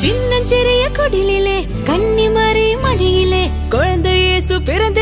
சின்னஞ்சிறிய கன்னி மறை மடியிலே குழந்தை இயேசு பிறந்த